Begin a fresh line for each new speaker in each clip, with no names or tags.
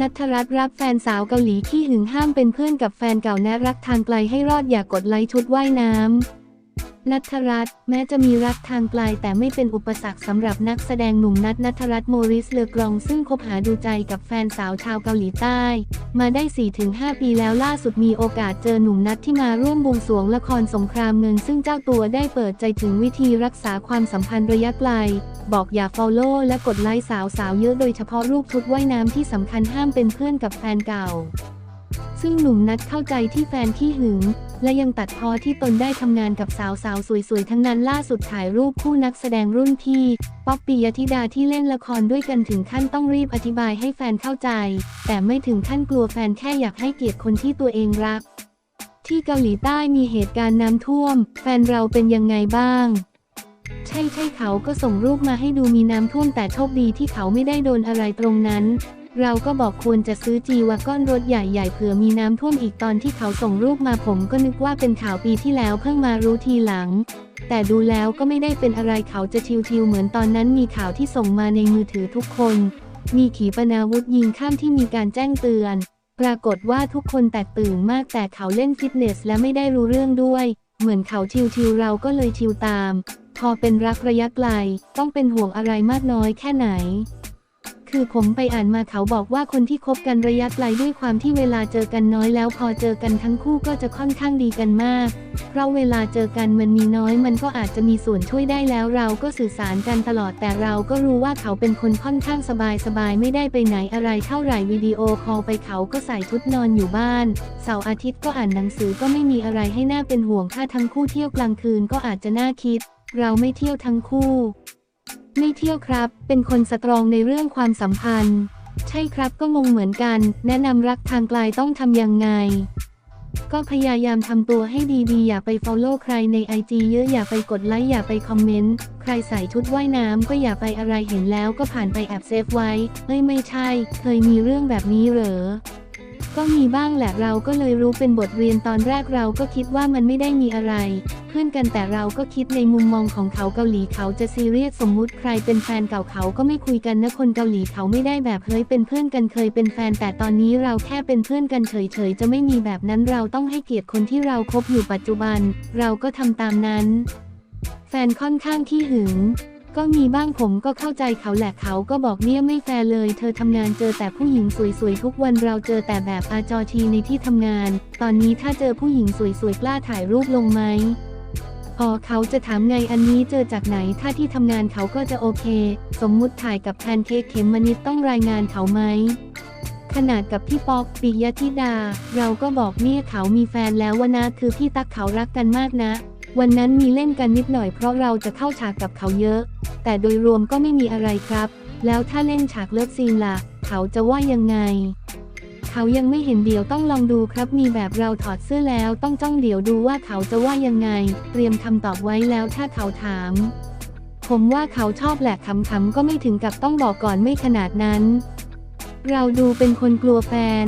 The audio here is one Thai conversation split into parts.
นัทรัตน์รับแฟนสาวเกาหลีที่หึงห้ามเป็นเพื่อนกับแฟนเก่าแนะรักทางไกลให้รอดอย่ากกดไลค์ชุดว่ายน้ำ นัทรัตน์แม้จะมีรักทางไกลแต่ไม่เป็นอุปสรรคสำหรับนักแสดงหนุ่มนัทนัทรัตน์โมริสเลอกรอง ซึ่งคบหาดูใจกับแฟนสาวชาวเกาหลีใต้ มาได้ 4-5 ปีแล้วล่าสุดมีโอกาสเจอหนุ่มนัทที่มาร่วมบวงสรวงละครสงครามเงิน ซึ่งเจ้าตัวได้เปิดใจถึงวิธีรักษาความสัมพันธ์ระยะไกล บอกอย่า follow และกดไลค์สาวๆเยอะโดยเฉพาะรูปชุดว่ายน้ำที่สำคัญห้ามเป็นเพื่อนกับแฟนเก่า ซึ่งหนุ่มนัดเข้าใจที่แฟนขี้หึง และยังตัดพ้อที่ตนได้ทำงานกับสาวๆสวยๆ ทั้งนั้นล่าสุดถ่ายรูปคู่นักแสดงรุ่นพี่ ป๊อกปิยธิดาที่เล่นละครด้วยกันถึงขั้นต้องรีบอธิบายให้แฟนเข้าใจ แต่ไม่ถึงขั้นกลัวแฟนแค่อยากให้เกียรติคนที่ตัวเองรัก ที่เกาหลีใต้มีเหตุการณ์น้ำท่วม แฟนเราเป็นยังไงบ้างใช่ใช่เขาก็ส่งรูปมาให้ดูมีน้ำท่วมแต่โชคดีที่เขาไม่ได้โดนอะไรตรงนั้น เราก็บอกควรจะซื้อจีวาก้อนรถใหญ่ๆเผื่อมีน้ำท่วมอีกตอนที่เขาส่งรูปมาผมก็นึกว่าเป็นข่าวปีที่แล้วเพิ่งมารู้ทีหลัง แต่ดูแล้วก็ไม่ได้เป็นอะไรเขาจะชิวๆเหมือนตอนนั้นมีข่าวที่ส่งมาในมือถือทุกคน มีขีปนาวุธยิงข้ามที่มีการแจ้งเตือน ปรากฏว่าทุกคนแตกตื่นมากแต่เขาเล่นฟิตเนสและไม่ได้รู้เรื่องด้วย เหมือนเขาชิวๆเราก็เลยชิวตาม พอเป็นรักระยะไกล ต้องเป็นห่วงอะไรมากน้อยแค่ไหน คือผมไปอ่านมาเขาบอกว่าคนที่คบกันระยะไกลด้วยความที่เวลาเจอกันน้อยแล้วพอเจอกันทั้งคู่ก็จะค่อนข้างดีกันมาก เพราะเวลาเจอกันมันมีน้อยมันก็อาจจะมีส่วนช่วยได้แล้วเราก็สื่อสารกันตลอดแต่เราก็รู้ว่าเขาเป็นคนค่อนข้างสบายสบายไม่ได้ไปไหนอะไรเท่าไหร่วิดีโอคอลไปเขาก็ใส่ชุดนอนอยู่บ้าน เสาร์อาทิตย์ก็อ่านหนังสือก็ไม่มีอะไรให้น่าเป็นห่วงถ้าทั้งคู่เที่ยวกลางคืนก็อาจจะน่าคิด เราไม่เที่ยวทั้งคู่ ไม่เที่ยวครับ เป็นคนสตรองในเรื่องความสัมพันธ์ ใช่ครับก็งงเหมือนกัน แนะนำรักทางไกลต้องทำยังไง ก็พยายามทำตัวให้ดีๆ อย่าไป follow ใครใน IG เยอะอย่าไปกดไลค์อย่าไปคอมเมนต์ ใครใส่ชุดว่ายน้ำก็อย่าไปอะไรเห็นแล้วก็ผ่านไปแอบเซฟไว้เอ้ยไม่ใช่ เคยมีเรื่องแบบนี้เหรอ ก็มีบ้างแหละเราก็เลยรู้เป็นบทเรียนตอนแรกเราก็คิดว่ามันไม่ได้มีอะไร เพื่อนกันแต่เราก็คิดในมุมมองของเขาเกาหลีเขาจะซีเรียสสมมุติใครเป็นแฟนเก่าเขาก็ไม่คุยกันนะคนเกาหลีเขาไม่ได้แบบเฮ้ยเป็นเพื่อนกันเคยเป็นแฟนแต่ตอนนี้เราแค่เป็นเพื่อนกันเฉยๆ จะไม่มีแบบนั้นเราต้องให้เกียรติคนที่เราคบอยู่ปัจจุบัน เราก็ทำตามนั้น แฟนค่อนข้างขี้หึง ก็มีบ้างผมก็เข้าใจเขาแหละเขาก็บอกเนี่ยไม่แฟร์เลย เธอทำงานเจอแต่ผู้หญิงสวยๆทุกวันเราเจอแต่แบบอาจอทีในที่ทำงาน ตอนนี้ถ้าเจอผู้หญิงสวยๆกล้าถ่ายรูปลงไหมพอเขาจะถามไงอันนี้เจอจากไหนถ้าที่ทำงานเขาก็จะโอเค สมมุติถ่ายกับแพนเค้กเขมมนิดต้องรายงานเขาไหมขนาดกับพี่ป๊อกปิยธิดา เราก็บอกเนี่ยเขามีแฟนแล้ววะนะคือพี่ตั๊กเขารักกันมากนะ วันนั้นมีเล่นกันนิดหน่อยเพราะเราจะเข้าฉากกับเขาเยอะ แต่โดยรวมก็ไม่มีอะไรครับ แล้วถ้าเล่นฉากเลิฟซีนล่ะ เขาจะว่ายังไง เขายังไม่เห็นเดี๋ยวต้องลองดูครับ มีแบบเราถอดเสื้อแล้วต้องจ้องเดี๋ยวดูว่าเขาจะว่ายังไง เตรียมคำตอบไว้แล้วถ้าเขาถาม ผมว่าเขาชอบแหละขำๆก็ไม่ถึงกับต้องบอกก่อนไม่ขนาดนั้น เราดูเป็นคนกลัวแฟน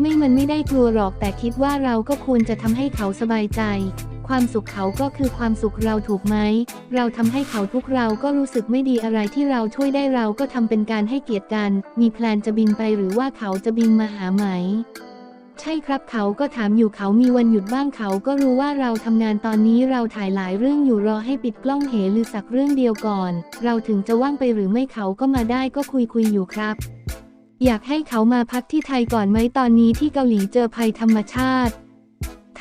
ไม่มันไม่ได้กลัวหรอกแต่คิดว่าเราก็ควรจะทำให้เขาสบายใจ ความสุขเขาก็คือความสุขเราถูกไหม เราทำให้เขาทุกเราก็รู้สึกไม่ดีอะไรที่เราช่วยได้เราก็ทำเป็นการให้เกียรติกัน มีแพลนจะบินไปหรือว่าเขาจะบินมาหาไหม ใช่ครับเขาก็ถามอยู่เขามีวันหยุดบ้างเขาก็รู้ว่าเราทำงานตอนนี้เราถ่ายหลายเรื่องอยู่รอให้ปิดกล้องเหลือสักเรื่องเดียวก่อน เราถึงจะว่างไปหรือไม่เขาก็มาได้ก็คุยคุยอยู่ครับอยากให้เขามาพักที่ไทยก่อนไหมตอนนี้ที่เกาหลีเจอภัยธรรมชาติ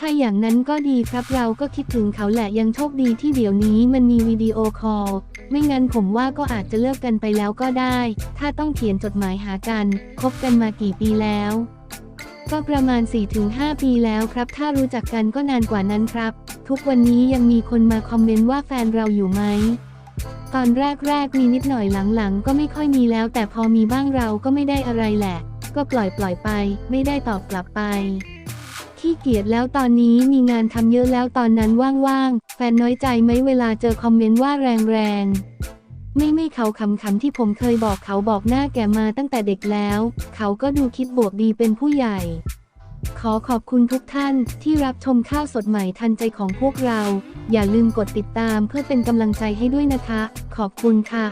ถ้าอย่างนั้นก็ดีครับเราก็คิดถึงเขาแหละยังโชคดีที่เดี๋ยวนี้มันมีวิดีโอคอล ไม่งั้นผมว่าก็อาจจะเลิกกันไปแล้วก็ได้ ถ้าต้องเขียนจดหมายหากัน คบกันมากี่ปีแล้ว ก็ประมาณ 4-5 ปีแล้วครับ ถ้ารู้จักกันก็นานกว่านั้นครับ ทุกวันนี้ยังมีคนมาคอมเมนต์ว่าแฟนเราอยู่ไหมตอนแรกๆมีนิดหน่อยหลังๆ ก็ไม่ค่อยมีแล้ว แต่พอมีบ้างเราก็ไม่ได้อะไรแหละ ก็ปล่อยปล่อยๆไป ไม่ได้ตอบกลับไป ขี้เกียจแล้วตอนนี้มีงานทำเยอะแล้วตอนนั้นว่างๆ แฟนน้อยใจไหมเวลาเจอคอมเมนต์ว่าแรงๆ ไม่ไม่เขาขำๆที่ผมเคยบอกเขาบอกหน้าแก่มาตั้งแต่เด็กแล้ว เขาก็ดูคิดบวกดีเป็นผู้ใหญ่ ขอขอบคุณทุกท่านที่รับชมข้าวสดใหม่ทันใจของพวกเรา อย่าลืมกดติดตามเพื่อเป็นกำลังใจให้ด้วยนะคะ ขอบคุณค่ะ